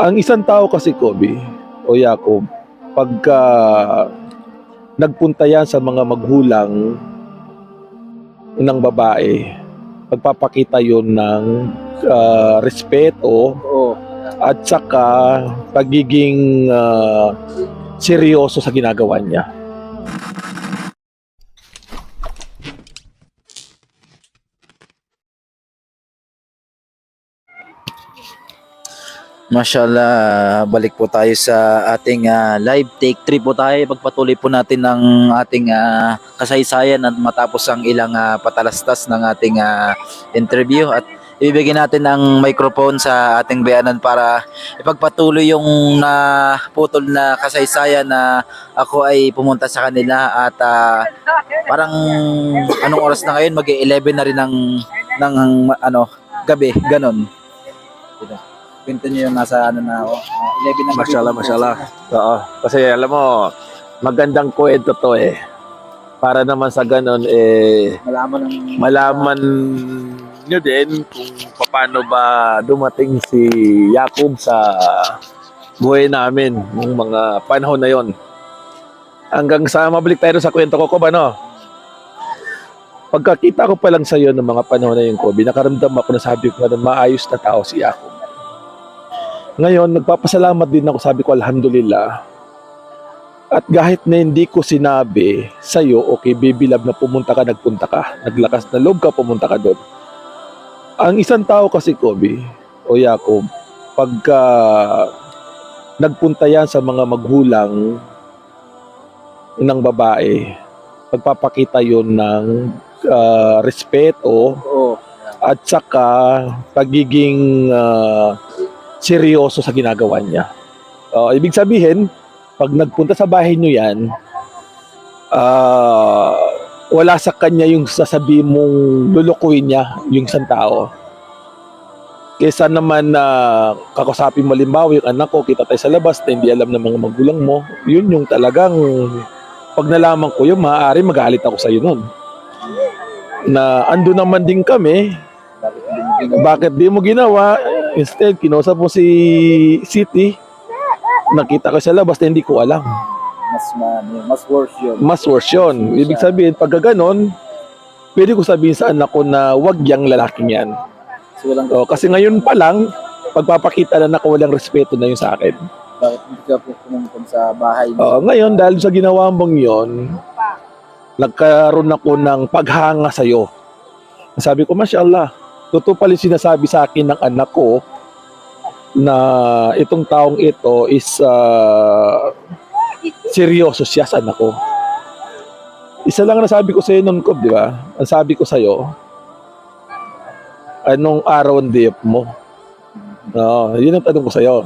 Ang isang tao kasi, Kobe, o Jacob, pagka nagpunta yan sa mga maghulang ng babae, pagpapakita yon ng ah, respeto Oo. at saka pagiging ah, seryoso sa ginagawa niya. Mashallah, balik po tayo sa ating ah, live. Take 3 po tayo. Pagpatuloy po natin ng ating ah, kasaysayan at matapos ang ilang ah, patalastas ng ating ah, interview. At ibibigyan natin ng microphone sa ating bayanan para ipagpatuloy yung naputol na kasaysayan na ako ay pumunta sa kanila. At ah, parang anong oras na ngayon? Mag-11 na rin ng ng ano gabi. Ganon. Kwento niyo yung nasa ano na ako. ah, 11 na gabi. Mashallah, mashallah. Oo. Kasi alam mo, magandang kwento to eh. Para naman sa ganun eh, Malaman ng malaman nyo din kung paano ba dumating si Jacob sa buhay namin ng mga panahon na yon. Hanggang sa mabalik tayo sa kwento ko ko ba no? Pagkakita ko pa lang sa iyo ng mga panahon na yun ko, binakaramdam ako na sabi ko na maayos na tao si Jacob. Ngayon, nagpapasalamat din ako, sabi ko, Alhamdulillah. At kahit na hindi ko sinabi sa'yo, okay, baby love na pumunta ka, nagpunta ka, naglakas na loob ka, pumunta ka doon. Ang isang tao kasi, Kobe, o Jacob, pagka nagpunta yan sa mga maghulang ng babae, pagpapakita yon ng ah, respeto Oo. at saka pagiging ah, seryoso sa ginagawa niya. Uh, ibig sabihin, pag nagpunta sa bahay niyo yan, ah, wala sa kanya yung sasabi mong lulukuin niya yung isang tao. Kesa naman na kakusapin mo limbawa yung anak ko, kita tayo sa labas na hindi alam ng mga magulang mo, yun yung talagang pag nalaman ko yun, maaari magalit ako sa iyo nun. Na ando naman din kami, bakit di mo ginawa? Instead, kinausap mo si City. Nakita ko sa labas na hindi ko alam. Mas man, mas worse yun. Mas worse yun. Ibig sabihin, pag ganon, pwede ko sabihin sa anak ko na wag yang lalaking yan. So, walang O, kasi ngayon pa lang, pagpapakita na na walang respeto na yun sa akin. bakit hindi ka po pumunta sa bahay mo. O, ngayon, dahil sa ginawa mong yon, nagkaroon ako ng paghanga sa'yo. Sabi ko, Mashallah, totoo pala sinasabi sa akin ng anak ko na itong taong ito is ah, seryoso siya sa anak ko. Isa lang ang nasabi ko sa'yo noon ko, di ba? Ang sabi ko sa'yo, anong araw ang off mo? Oo, yun ang tanong ko sa'yo.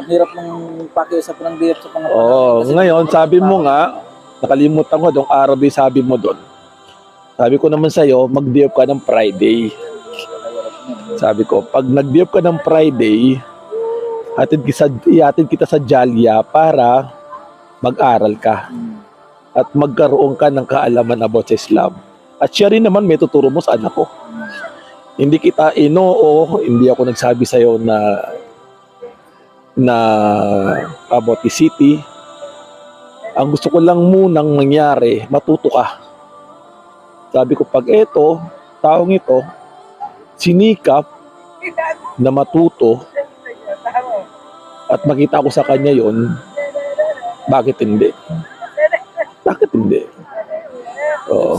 Ang hirap ng pakiusap ng DF sa mga Oo, ngayon sabi mo nga, nakalimutan ko dong araw sabi mo doon. Sabi ko naman sa'yo, mag-day off ka ng Friday. Sabi ko, pag off ka ng Friday, hatid kita, ihatid kita sa Jalya para mag-aral ka at magkaroon ka ng kaalaman about sa Islam. At siya rin naman may tuturo mo sa anak ko. Hindi kita inoo, hindi ako nagsabi sa'yo na na about the city. Ang gusto ko lang munang mangyari, matuto ka. Sabi ko, pag ito, taong ito, sinikap na matuto at makita ko sa kanya yon bakit hindi? Bakit hindi? Oo.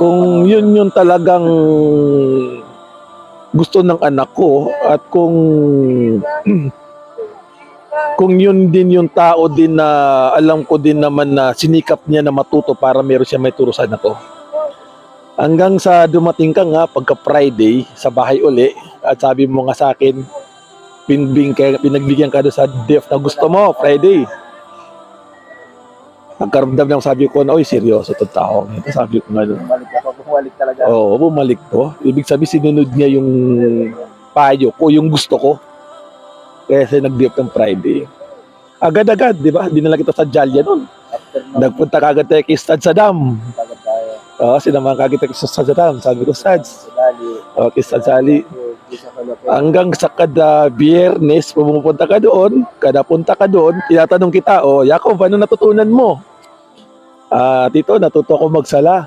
Kung yun yung talagang gusto ng anak ko at kung kung yun din yung tao din na alam ko din naman na sinikap niya na matuto para meron siya may turo sa anak ko. Hanggang sa dumating ka nga pagka Friday sa bahay uli at sabi mo nga sa akin pinbing ka, pinagbigyan ka doon sa def na gusto mo Friday. Nagkaramdam lang sabi ko na, oy, seryoso to tao. Ito sabi ko nga doon. Bumalik ako, bumalik talaga. Oo, bumalik to. Ibig sabihin, sinunod niya yung payo ko, yung gusto ko. Kasi nag-dip ng Friday. Agad-agad, di ba? Dinala kita sa Jalya noon. Nagpunta kagad tayo kay Stad Saddam. Oo, sinamahan tayo kay Stad Saddam. Sabi ko, Stad, Sa Dali. oh, kay Stad Sali. Hanggang sa kada biyernes, pumupunta ka doon, kada punta ka doon, tinatanong kita, oh, Jacob, ano natutunan mo? Ah, tito, natuto ako magsala.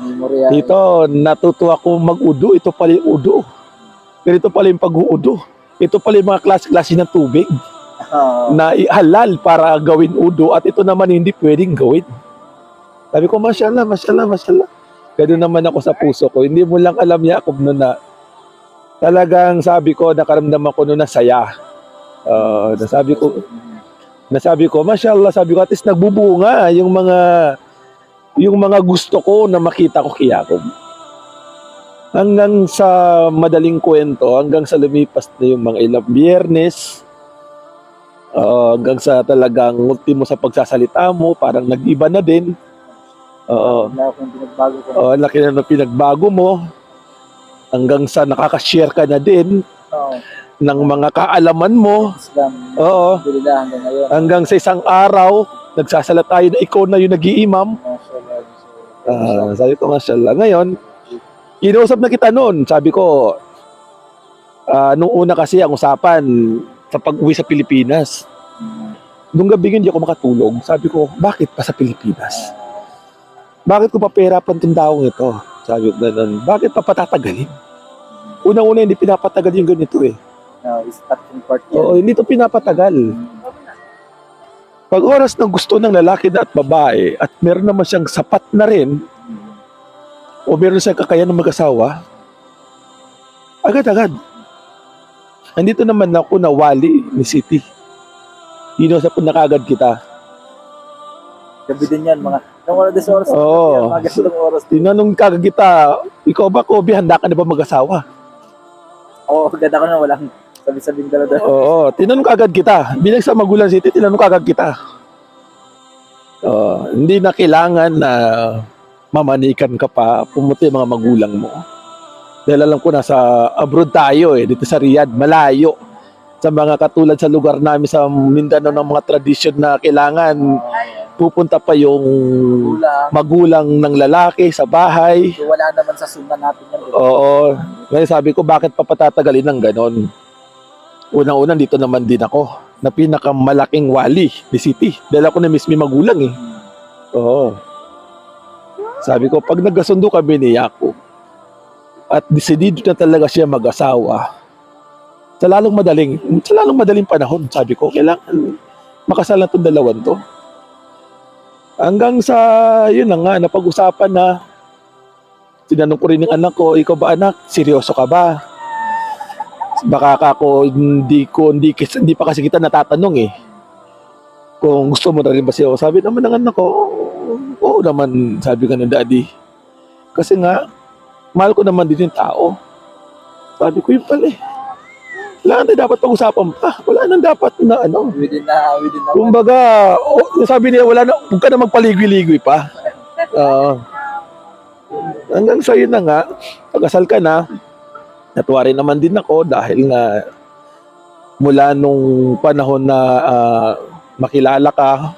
Memorya. Tito, natuto ako mag-udo. Ito pala yung udo. Pero ito pala yung pag-uudo. Ito pala yung mga klase-klase ng tubig Oo. na halal para gawin udo at ito naman hindi pwedeng gawin. Sabi ko, mashallah, mashallah, mashallah. Ganun naman ako sa puso ko. Hindi mo lang alam, Jacob, no na talagang sabi ko, nakaramdaman ko no na saya. Uh, nasabi ko, nasabi ko, mashallah, sabi ko, at least nagbubunga yung mga yung mga gusto ko na makita ko kay Jacob. Hanggang sa madaling kwento, hanggang sa lumipas na yung mga ilang biyernes, Oo, hanggang sa talagang ultimo sa pagsasalita mo, parang nag-iba na din. Oo. Wala akong pinagbago ko. Oo, laki na ng pinagbago mo. Hanggang sa nakaka-share ka na din Oo. ng mga kaalaman mo. Islam. Oo. Alhamdulillah hanggang ngayon. Hanggang sa isang araw, nagsasala tayo na ikaw na yung nag-iimam. Mashallah. Ah, sabi ko, mashallah. Ngayon, kinausap na kita noon. Sabi ko, ah, nung una kasi ang usapan sa pag-uwi sa Pilipinas. Mm. Nung gabi yun, hindi ako makatulog. Sabi ko, bakit pa sa Pilipinas? Bakit ko pa perapan tong taong ito? Sabi ko ganun. Bakit pa patatagalin? Unang-una, hindi pinapatagal yung ganito eh. No, start from part yan. Oo, hindi to pinapatagal. Pag oras ng gusto ng lalaki na at babae at meron naman siyang sapat na rin o meron siyang kakayahan ng mag-asawa, agad-agad. Andito naman ako na wali ni City. Inusap ko na kagad kita. Gabi din yan, mga nung oras oras. Oo. Mga ganitong oras. Tinanong kagad kita, ikaw ba, Kobe, handa ka na ba mag-asawa? Oo, ganda ko na walang sabi-sabing dala dala. Oo, tinanong kagad kita. Bilang sa Magulan City, tinanong kagad kita. Oo, hindi na kailangan na mamanikan ka pa, pumunta yung mga magulang mo. Dahil alam ko nasa abroad tayo eh, dito sa Riyadh, malayo. Sa mga katulad sa lugar namin sa Mindanao ng mga tradisyon na kailangan pupunta pa yung magulang ng lalaki sa bahay. So, wala naman sa sundan natin yan. Oo. Ngayon sabi ko, bakit pa patatagalin ng ganon? Unang-unang dito naman din ako na pinakamalaking wali ni City. Dahil ako na mismo magulang eh. Oo. Sabi ko, pag nagkasundo kami ni Jacob at desidido na talaga siya mag-asawa, sa lalong madaling, sa lalong madaling panahon, sabi ko, kailangan makasal na itong dalawan to. Hanggang sa, yun na nga, napag-usapan na, tinanong ko rin yung anak ko, ikaw ba anak, seryoso ka ba? Baka ka ako, hindi ko, hindi, hindi pa kasi kita natatanong eh. Kung gusto mo na rin ba siya? Sabi naman ng anak ko, oo naman, sabi ka ng daddy. Kasi nga, mahal ko naman din yung tao. Sabi ko yun pala eh. Wala na dapat pag-usapan pa. Wala nang dapat na ano. Within na, within na. Kumbaga, oh, sabi niya, wala na, huwag ka na magpaligoy-ligoy pa. Oo. hanggang sa yun na nga, pag-asal ka na, natuwa rin naman din ako dahil nga mula nung panahon na ah, makilala ka,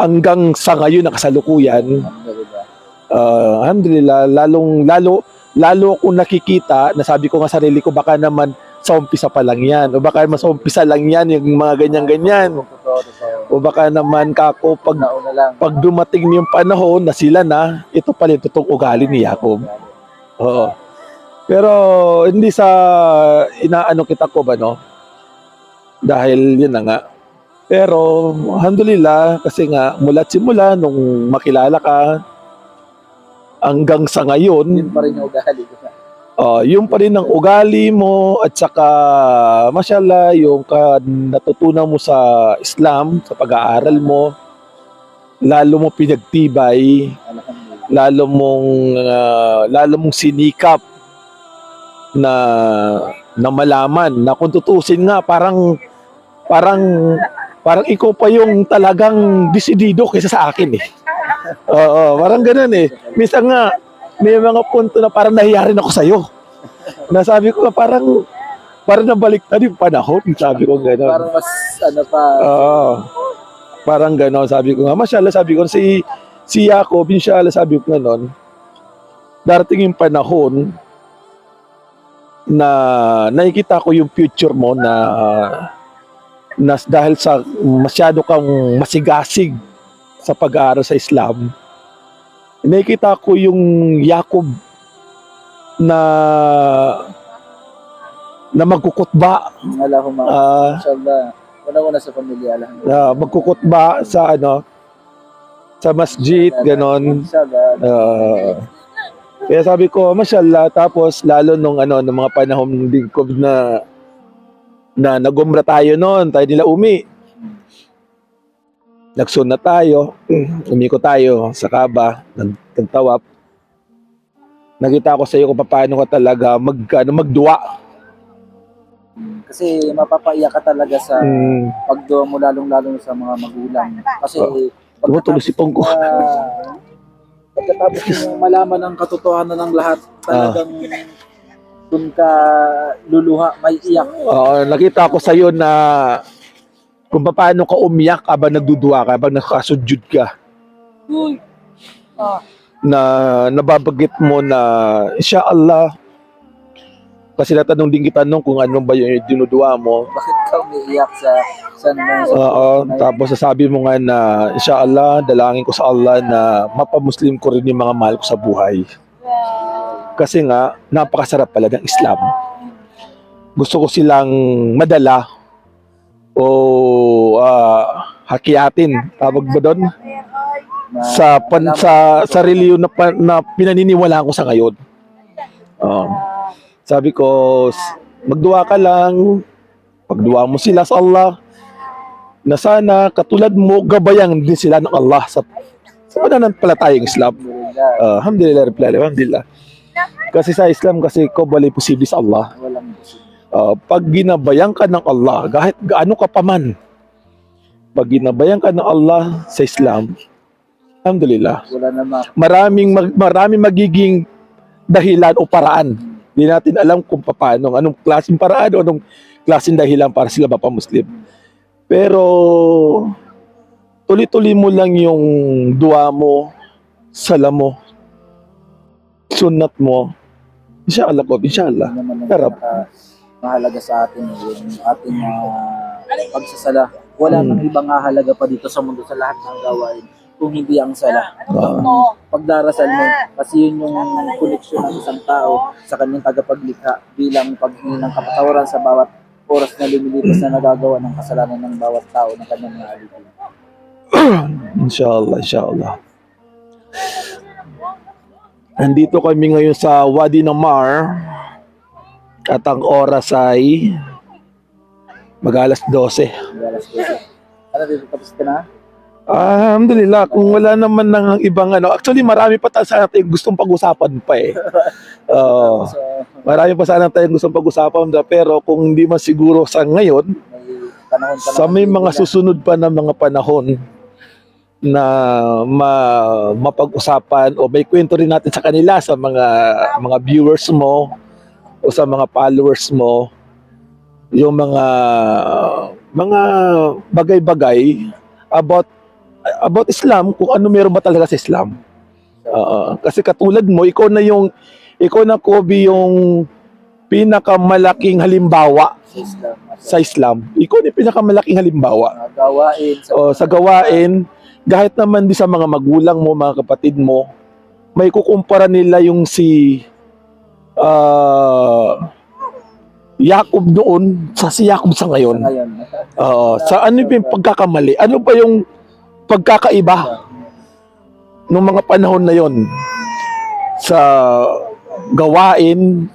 hanggang sa ngayon na kasalukuyan, Alhamdulillah. uh, alhamdulillah, lalong, lalo, lalo akong nakikita, nasabi ko nga sarili ko, baka naman sa umpisa pa lang yan. O baka mas umpisa lang yan, yung mga ganyan-ganyan. O baka naman kako, pag, pag dumating yung panahon na sila na, ito pala yung totoong ugali ni Jacob. Oo. Pero hindi sa inaano kita ko ba no? Dahil yun na nga. Pero alhamdulillah kasi nga mula't simula nung makilala ka hanggang sa ngayon, Yun pa rin yung ugali ko. uh, yung pa rin ang ugali mo at saka mashallah yung ka, natutunan mo sa Islam, sa pag-aaral mo, lalo mo pinagtibay, lalo mong ah, lalo mong sinikap na na malaman na kung tutusin nga parang parang parang ikaw pa yung talagang desidido kaysa sa akin eh. Oo, parang ganoon eh. Minsan nga may mga punto na parang nahiya rin ako sa iyo. Nasabi ko nga parang parang nabalik na yung panahon, sabi ko gano'n. Parang mas, ano pa, Oo. Parang gano'n, sabi ko nga. Masyala, sabi ko, si, si Jacob, inshallah, sabi ko gano'n, darating yung panahon na nakikita ko yung future mo na na dahil sa masyado kang masigasig sa pag-aaral sa Islam, nakikita ko yung Yakob na na magkukutba, Allahumma. ah, Inshallah. Una-una sa pamilya. Na magkukutba sa ano sa masjid ganon. Ah, kaya sabi ko mashallah tapos lalo nung ano nung mga panahon din ko na na nagumra tayo noon tayo nila umi nagsunna tayo umiko tayo sa Kaaba nag nagtawap nakita ko sa iyo kung paano ka talaga mag ano, magduwa Kasi mapapaiyak ka talaga sa mm, pagduwa mo lalong-lalo sa mga magulang. Kasi Oh. Tumutulo si Pongko. na- pagkatapos mo malaman ang katotohanan ng lahat, Ah. talagang dun ka luluha, may iyak. Oo, nakita ko sa iyo na kung paano ka umiyak habang nagduduwa ka, habang nakasudyod ka. Na nababagit mo na insya Allah kasi natanong din kita nung kung ano ba yung dinuduwa mo. Bakit ka umiiyak sa sa, sa Oo, tapos sasabi mo nga na insya Allah, dalangin ko sa Allah na mapamuslim ko rin yung mga mahal ko sa buhay. Kasi nga, napakasarap pala ng Islam. Gusto ko silang madala o ah, hakiatin, tawag ba doon? Sa, pan, sa, sa reliyon na, na pinaniniwalaan ko sa ngayon. Oo. sabi ko, magduwa ka lang, pagduwa mo sila sa Allah, na sana katulad mo, gabayan din sila ng Allah sa, sa pananampalatayang Islam. Uh, alhamdulillah, alhamdulillah. Kasi sa Islam, kasi ko bali posible sa Allah. Uh, pag ginabayan ka ng Allah, kahit gaano ka pa man, pag ginabayan ka ng Allah sa Islam, alhamdulillah, maraming mag, maraming magiging dahilan o paraan. Hindi natin alam kung paano, anong klaseng paraan o anong klaseng dahilan para sila mapamuslim. Pero tuloy-tuloy mo lang yung dua mo, sala mo, sunnat mo. Inshallah ko, inshallah. Yun mahalaga sa atin eh, yung ating ah, pagsasala. Wala Hmm. nang ibang hahalaga pa dito sa mundo sa lahat ng gawain kung hindi ang sala. Ah, Pagdarasal mo, kasi yun yung koneksyon ng isang tao sa kanyang tagapaglikha bilang paghingi ng kapatawaran sa bawat oras na lumilipas na nagagawa ng kasalanan ng bawat tao na kanyang naalipin. inshallah, inshallah. Nandito kami ngayon sa Wadi Namar at ang oras ay mag-alas 12. Alas 12. Ano dito, tapos ka na? Ah, Alhamdulillah, kung wala naman ng ibang ano, actually marami pa tayo sa ating gustong pag-usapan pa eh. Oo. So, marami pa sana tayong gustong pag-usapan pero kung hindi man siguro sa ngayon, may pa sa may mga susunod pa na mga panahon na ma, mapag-usapan o may kwento rin natin sa kanila sa mga mga viewers mo o sa mga followers mo yung mga mga bagay-bagay about about Islam kung ano meron ba talaga sa Islam. Oo. kasi katulad mo, ikaw na yung ikaw na Kobe yung pinakamalaking halimbawa sa Islam. sa Islam. Ikaw yung pinakamalaking halimbawa. mga gawain, sa, O, sa gawain, kahit naman di sa mga magulang mo, mga kapatid mo, may kukumpara nila yung si ah Jacob noon sa si Jacob sa sa ngayon. ngayon. Oo, sa ano yung pagkakamali? Ano ba yung pagkakaiba ng mga panahon na yon sa gawain,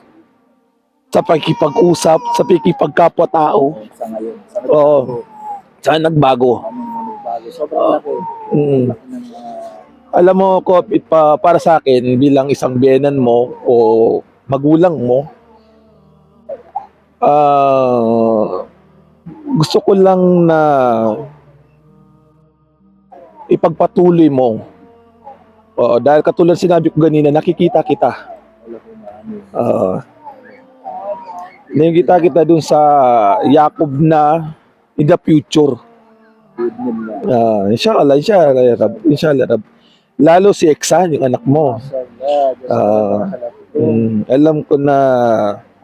sa pakikipag-usap, sa pakikipagkapwa-tao, sa ngayon. Sa Oo. nagbago. Kami mga nagbago. Sobrang Oo. laki. Mm. Mga alam mo ko pa, para sa akin bilang isang biyenan mo o magulang mo ah gusto ko lang na ipagpatuloy mo Oo, dahil katulad sinabi ko ganina nakikita kita. Oo. nakikita kita dun sa Jacob na in the future. Ah, inshallah, inshallah. Inshallah. Lalo si Exan, yung anak mo. Mashallah. Mm, alam ko na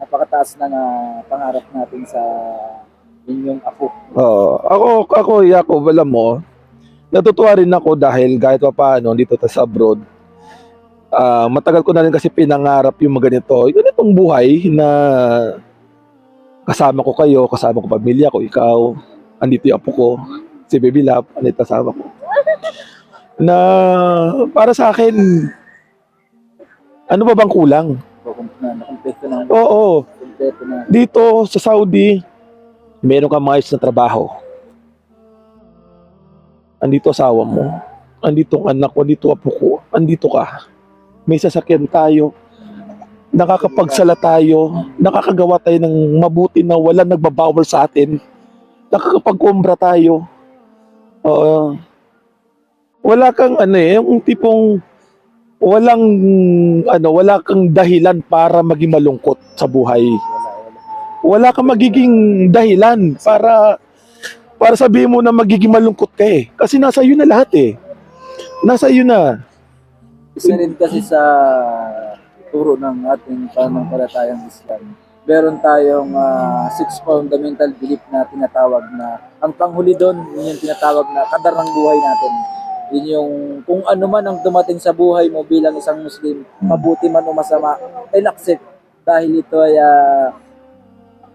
At napakataas ng ah, pangarap natin sa inyong apo. Oo. ako, ako, Jacob, alam mo, natutuwa rin ako dahil kahit pa paano, dito sa abroad, ah, matagal ko na rin kasi pinangarap yung mga ganito. Yung ganitong buhay na kasama ko kayo, kasama ko pamilya ko, ikaw, andito yung apo ko, si Baby Love, andito kasama ko. Na para sa akin, ano ba bang kulang? Oo, dito sa Saudi, meron kang maayos na trabaho. Andito asawa mo. Andito ang anak ko, andito apo ko. Andito ka. May sasakyan tayo. Nakakapagsala tayo. Nakakagawa tayo ng mabuti na walang nagbabawal sa atin. Nakakapag-umbra tayo. Oo. wala kang ano eh, yung tipong walang ano, wala kang dahilan para maging malungkot sa buhay Wala, kang magiging dahilan para para sabihin mo na magiging malungkot ka eh. Kasi nasa iyo na lahat eh. Nasa iyo na. Isa rin kasi sa turo ng ating pananampalatayang Islam. Meron tayong ah, six fundamental belief na tinatawag na ang panghuli doon, yun yung tinatawag na kadar ng buhay natin. Yun yung kung ano man ang dumating sa buhay mo bilang isang Muslim, mabuti man o masama, ay accept dahil ito ay ah,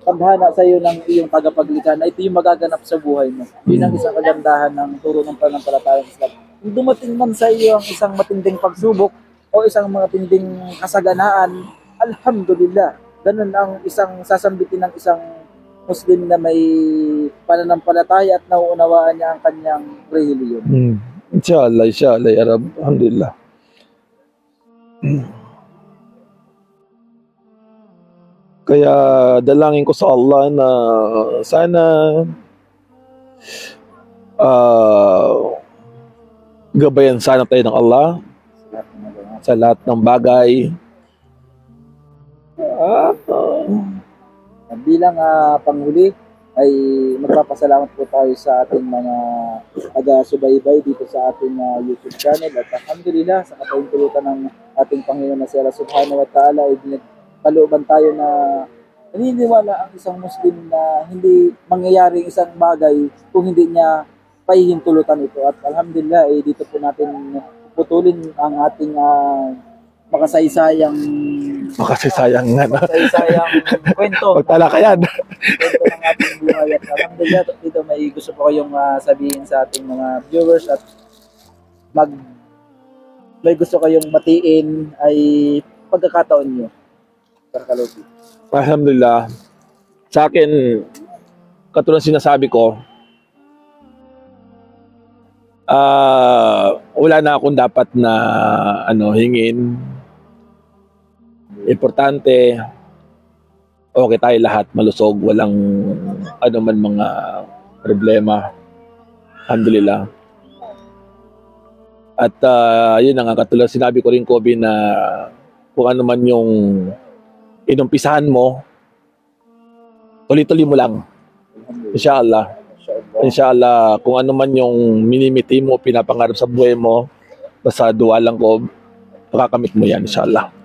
tadhana sa iyo ng iyong tagapaglikha na ito yung magaganap sa buhay mo. Yun ang isang kagandahan ng turo ng pananampalatayang Islam. Kung dumating man sa iyo ang isang matinding pagsubok o isang matinding kasaganaan, alhamdulillah. Ganun ang isang sasambitin ng isang Muslim na may pananampalataya at nauunawaan niya ang kanyang relihiyon. Hmm. Inshallah, ya Rab. Alhamdulillah. Kaya dalangin ko sa Allah na sana ah gabayan sana tayo ng Allah sa lahat ng bagay. At bilang ah, panghuli ay magpapasalamat po tayo sa ating mga taga-subaybay dito sa ating ah, YouTube channel. At alhamdulillah sa kapahintulutan ng ating Panginoon na si Allah subhanahu wa ta'ala ay kalooban tayo na naniniwala ang isang Muslim na hindi mangyayari isang bagay kung hindi niya pahihintulutan ito. At alhamdulillah eh, dito po natin putulin ang ating ah, makasaysayang makasisayang nga na. makasaysayang kwento Pagtalakayan. kwento ng ating buhay at alhamdulillah dito may gusto po kayong ah, sabihin sa ating mga viewers at mag may gusto kayong matiin ay pagkakataon nyo Sir Kalobi. Alhamdulillah. Sa akin, katulad sinasabi ko, ah wala na akong dapat na ano hingin. Importante, okay tayo lahat, malusog, walang ano man mga problema. Alhamdulillah. At ah, yun nga, katulad sinabi ko rin, Kobe, na kung ano man yung inumpisahan mo, tuloy-tuloy mo lang. Inshallah. Inshallah. Kung ano man yung minimiti mo, pinapangarap sa buhay mo, basta dua lang ko, makakamit mo yan, inshallah.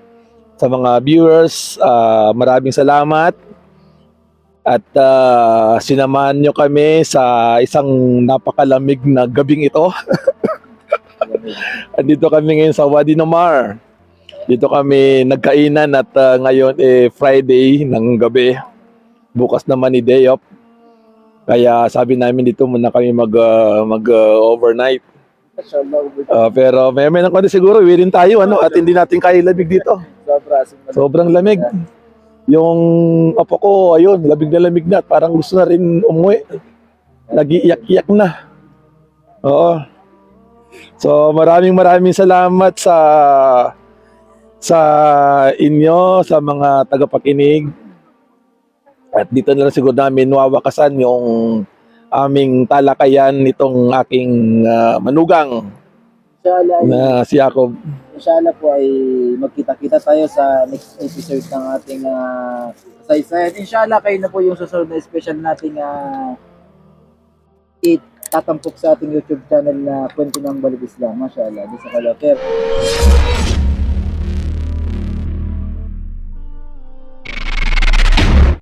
Sa mga viewers, ah, maraming salamat. At ah, sinamahan nyo kami sa isang napakalamig na gabing ito. Andito kami ngayon sa Wadi Namar. Dito kami nagkainan at ah, ngayon eh Friday ng gabi. Bukas naman ni day off. Kaya sabi namin dito muna kami mag ah, mag ah, overnight. Ah, pero may may nang konti siguro uwi rin tayo ano at hindi natin kaya labig dito. Sobra. Sobrang lamig. Yung apo ko ayun, labig na lamig na at parang gusto na rin umuwi. Nag-iiyak-iyak na. Oo. So maraming maraming salamat sa sa inyo, sa mga tagapakinig. At dito na lang siguro namin wawakasan yung aming talakayan nitong aking ah, manugang Inshallah, na si Jacob. inshallah po ay magkita-kita tayo sa next episode ng ating uh, saysayan. Inshallah kayo na po yung susunod na special nating uh, itatampok sa ating YouTube channel na Kwento ng Balik Islam. Mashallah. Di sa Kalaker.